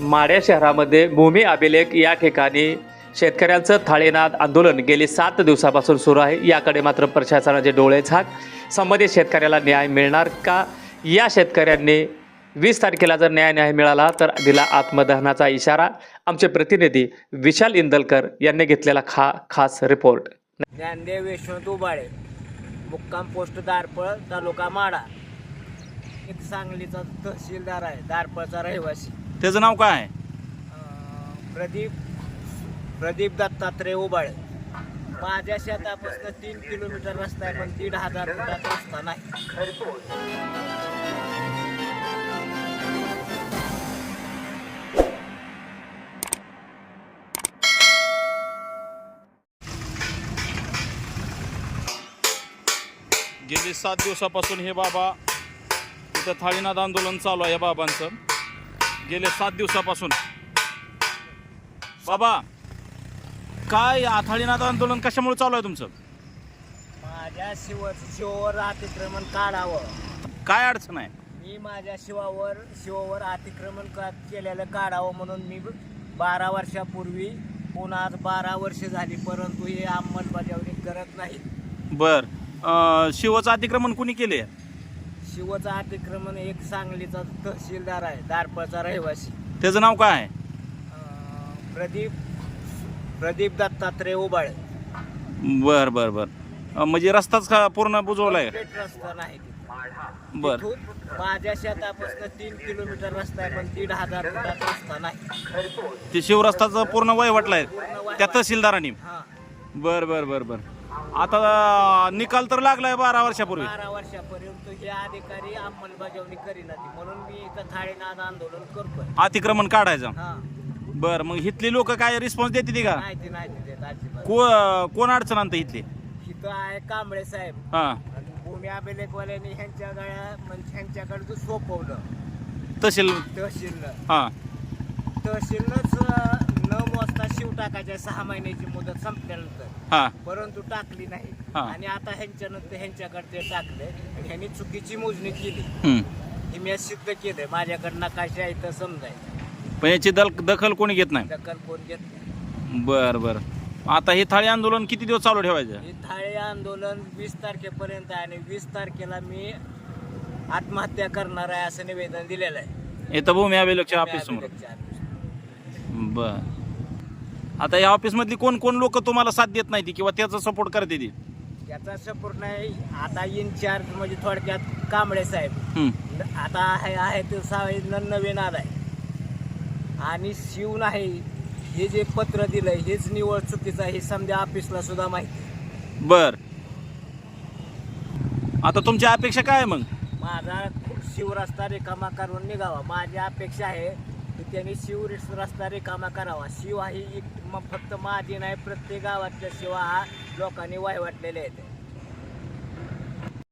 माड्या शहरामध्ये भूमी अभिलेख या ठिकाणी शेतकऱ्यांचं थाळीनाद आंदोलन गेली सात दिवसापासून सुरू आहे. याकडे मात्र प्रशासनाचे डोळे झाक. संबंधित शेतकऱ्याला न्याय मिळणार का? या शेतकऱ्यांनी वीस तारखेला जर न्याय न्याय मिळाला तर दिला आत्मदहनाचा इशारा. आमचे प्रतिनिधी विशाल इंदलकर यांनी घेतलेला खा खास रिपोर्ट. ज्ञानदेव विष्णू दुबाळे मुक्काम पोस्ट दारपळ तालुका माडा एक सांगलीचा तहसीलदार आहे दारपळचा रहिवासी. त्याचं नाव काय? आहे प्रदीप प्रदीप दत्तात्रय उबाळे. माझ्या शेतापासून तीन किलोमीटर रस्ता आहे पण दीड हजार फुटाचा रस्ता नाही. गेली सात दिवसापासून हे बाबा इथं थाळीनाद आंदोलन चालू आहे या बाबांचं. गेले सात दिवसापासून. बाबा काय या थाळीनाद आंदोलन कशामुळे चालू आहे तुमचं? माझ्या शिव शिवावर अतिक्रमण काढावं. काय अडचण आहे? मी माझ्या शिवावर शिवावर अतिक्रमण का केलेलं काढावं म्हणून मी बारा वर्षापूर्वी पुन्हा आज बारा वर्ष झाली परंतु हे अंमलबजावणी करत नाही. बर. अं, शिवचं अतिक्रमण कुणी केले शिवचं अतिक्रमण एक सांगलीचा तहसीलदार आहे दारपळचा रहिवासी. त्याचं नाव काय आहे? अं, प्रदीप प्रदीप दत्तात्रय उबाळे. बर बर बर. अं, म्हणजे रस्ताच का पूर्ण बुजवला आहे रस्ता नाही तिथे. बर. माझ्या शेतापासून तीन किलोमीटर रस्ता आहे पण दीड हजार फुटाचा रस्ता नाही. ते शिवरस्ताचं पूर्ण वयवटला आहे पूर्ण त्या तहसीलदारांनी? हा. बर बर बर बर. आता निकाल तर लागलाय बारा वर्षापूर्वी. बारा वर्षापर्यंत हे अधिकारी अंमलबजावणी करीना ती म्हणून मी इथं थाळीनाद आंदोलन करतोय. अतिक्रमण काढायचं? हा. बर मग इथली लोक काय रिस्पॉन्स देते ती का? माहिती नाही देत अजिबात. को कोण अडचण आणतं इथली? इथं आहे कांबळे साहेब. हा. आणि भूमी अभिलेखवाल्यांनी ह्यांच्या गळ्या म्हणजे ह्यांच्याकडे जो सोपवलं. तहसील? तहसीलनं. हा. तहसीलनंच अं, न मोजता शिव टाकायच्या सहा महिन्याची मुदत संपल्यानंतर. हा. परंतु टाकली नाही. हा. आणि आता ह्यांच्यानंतर ह्यांच्याकडे ते टाकले आणि ह्यांनी चुकीची मोजणी केली. हम्म. ही मी सिद्ध केलंय. माझ्याकडे नकाशा आहे तर समजाय पण याची दल दखल कोणी घेत नाही? दखल कोण घेत नाही. बर बर. आता हे थाळी आंदोलन किती दिवस चालू ठेवायचं? हे थाळे आंदोलन वीस तारखेपर्यंत आहे आणि वीस तारखेला मी आत्महत्या करणार आहे असं निवेदन दिलेलं आहे. इथं भूमी अभिलेखच्या ऑफिस समोर. बर. आता या ऑफिस मधली कोण कोण लोक तुम्हाला साथ देत नाही ती किंवा त्याचा सपोर्ट करते ती? याचा सपोर्ट नाही. आता इन्चार्ज म्हणजे थोडक्यात कांबळे साहेब. आता आहे आहे ते साहेब नवीन आलाय. आणि शिव नाही हे जे पत्र दिलंय हेच निवड चुकीचं आहे हे समजा ऑफिसला सुद्धा माहिती बर. आता तुमची अपेक्षा काय आहे मग? माझा शिव रस्ता रिकामा करून निघावा. माझी अपेक्षा आहे की त्यांनी शिव रिस- रस्ता रिकामा करावा. शिव ही एक- म- फक्त माझी नाही प्रत्येक गावातल्या शिवा हा लोकांनी वाय वाटलेले आहेत.